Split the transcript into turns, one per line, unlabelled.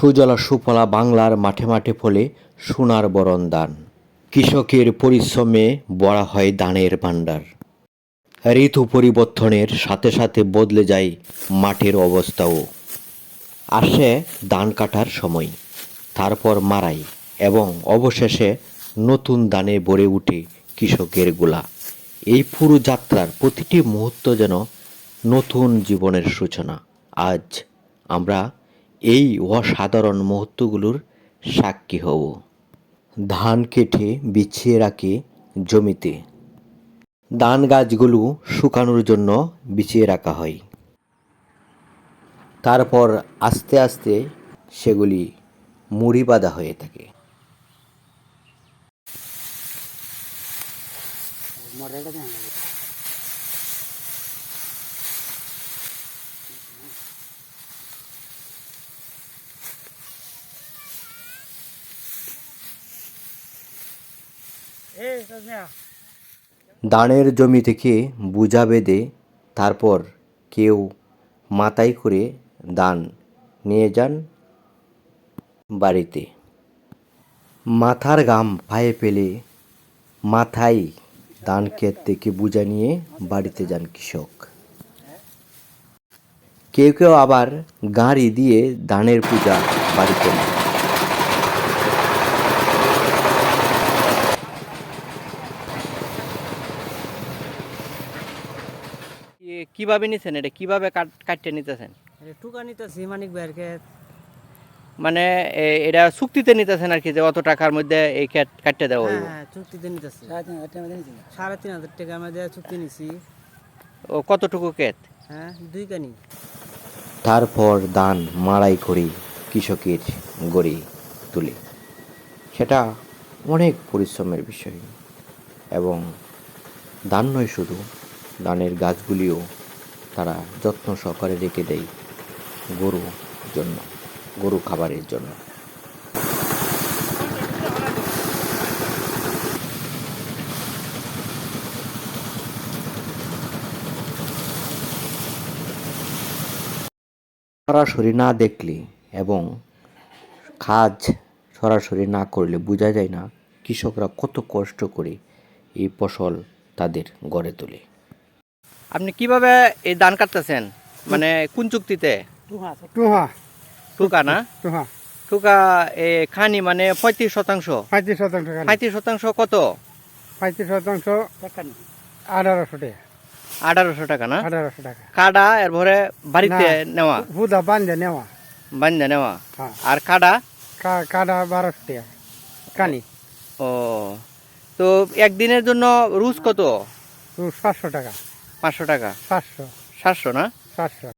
সুজলা সুফলা বাংলার মাঠে মাঠে ফলে সোনার বরণ দান। কৃষকের পরিশ্রমে বড়া হয় দানের ভাণ্ডার। ঋতু পরিবর্তনের সাথে সাথে বদলে যায় মাঠের অবস্থাও। আসে ধান কাটার সময়, তারপর মারাই এবং অবশেষে নতুন দানে ভরে উঠে কৃষকের গোলা। এই পুরো যাত্রার প্রতিটি মুহূর্ত যেন নতুন জীবনের সূচনা। আজ আমরা এই অসাধারণ মুহূর্তগুলোর সাক্ষী হব। ধান কেটে বিছিয়ে রাখে জমিতে। ধান গাছগুলো শুকানোর জন্য বিছিয়ে রাখা হয়। তারপর আস্তে আস্তে সেগুলি মুড়ি বাঁধা হয়ে থাকে। ধানের জমি থেকে বুঝা বেঁধে তারপর কেউ মাথায় করে ধান নিয়ে যান বাড়িতে। মাথার গাম পায়ে পেলে মাথায় ধান ক্ষেত থেকে বুঝা নিয়ে বাড়িতে যান কৃষক। কেউ কেউ আবার গাড়ি দিয়ে ধানের পূজা বাড়িতে নেয়
কীভাবে নিছেন? এটা কীভাবে কাট- কাটতে নিতেছেন?
টুকা নিতেছি মানিক ভাইয়ের ক্ষেত।
মানে এটা চুক্তিতে নিতেছেন আর কি যে অত টাকার মধ্যে এই খেত কাটতে দেওয়া
হ্যাঁ
হইব?
হ্যাঁ চুক্তিতে নিতেছি। সাড়ে তিন হাজার টাকা আমাদের চুক্তি নিছি।
ও কতটুকু ক্ষেত?
হ্যাঁ দুই কানি।
তারপর ধান মাড়াই করি কৃষকের গড়ি তুলি। সেটা অনেক পরিশ্রমের বিষয়। এবং ধান নয় শুধু ধানের গাছগুলিও তারা যত্ন সহকারে রেখে দেয় গরু জন্য, গরু খাবারের জন্য। সরাসরি না দেখলে এবং কাজ সরাসরি না করলে বোঝা যায় না, কৃষকরা কত কষ্ট করে এই ফসল তাদের গড়ে তোলে।
আপনি কীভাবে এই ধান কাটতেছেন? মানে কোন চুক্তিতে?
টুহা
টুকা না?
টুহা
টুকা এ খানি মানে পঁয়ত্রিশ শতাংশ।
পঁয়ত্রিশ শতাংশ
পঁয়ত্রিশ শতাংশ কত?
পঁয়ত্রিশ শতাংশ আঠারোশো টাকা।
আঠারোশো টাকা না?
আঠারোশো টাকা।
কাডা এরপরে বাড়িতে নেওয়া?
বুধা বান্ধে নেওয়া।
বান্ধে নেওয়া?
হ্যাঁ।
আর কাডা
কা- কাটা বারোশো টাকা। কানি
ও তো একদিনের জন্য রুজ কত?
তো সাতশো টাকা।
পাঁচশো টাকা?
সাতশো
সাতশো না?
সাতশো